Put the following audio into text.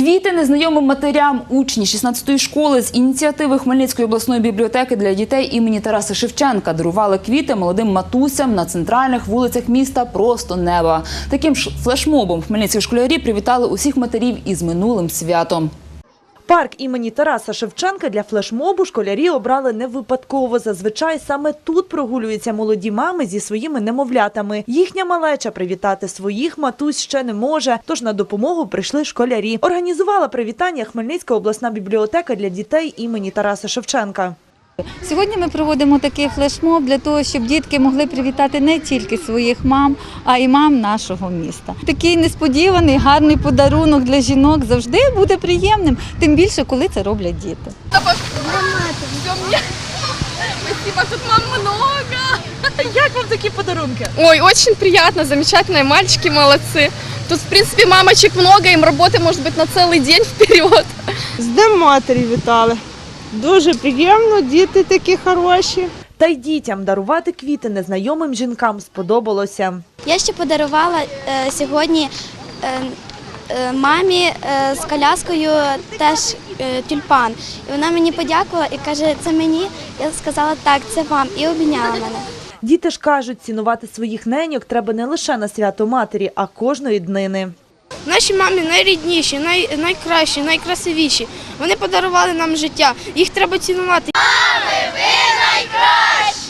Квіти незнайомим матерям, учні 16-ї школи з ініціативи Хмельницької обласної бібліотеки для дітей імені Тараса Шевченка дарували квіти молодим матусям на центральних вулицях міста просто неба. Таким ж флешмобом хмельницькі школярі привітали усіх матерів із минулим святом. Парк імені Тараса Шевченка для флешмобу школярі обрали не випадково. Зазвичай саме тут прогулюються молоді мами зі своїми немовлятами. Їхня малеча привітати своїх матусь ще не може, тож на допомогу прийшли школярі. Організувала привітання Хмельницька обласна бібліотека для дітей імені Тараса Шевченка. Сьогодні ми проводимо такий флешмоб для того, щоб дітки могли привітати не тільки своїх мам, а й мам нашого міста. Такий несподіваний, гарний подарунок для жінок завжди буде приємним, тим більше, коли це роблять діти. Спасибо, тут мам много. Як вам такі подарунки? Ой, очень приятно, замечательно, мальчики молодцы. Тут, в принципе, мамочек много, им работы может быть на целый день вперед. З Днем матері вітали. Дуже приємно, діти такі хороші. Та й дітям дарувати квіти незнайомим жінкам сподобалося. Я ще подарувала е, сьогодні е, е, мамі е, з коляскою теж е, тюльпан. І вона мені подякувала і каже, це мені. Я сказала так, це вам, і обійняла мене. Діти ж кажуть, цінувати своїх неньок треба не лише на свято матері, а кожної днини. Наші мамі найрідніші, най, найкращі, найкрасивіші. Вони подарували нам життя. Їх треба цінувати. Мами, ви найкращі! Мами!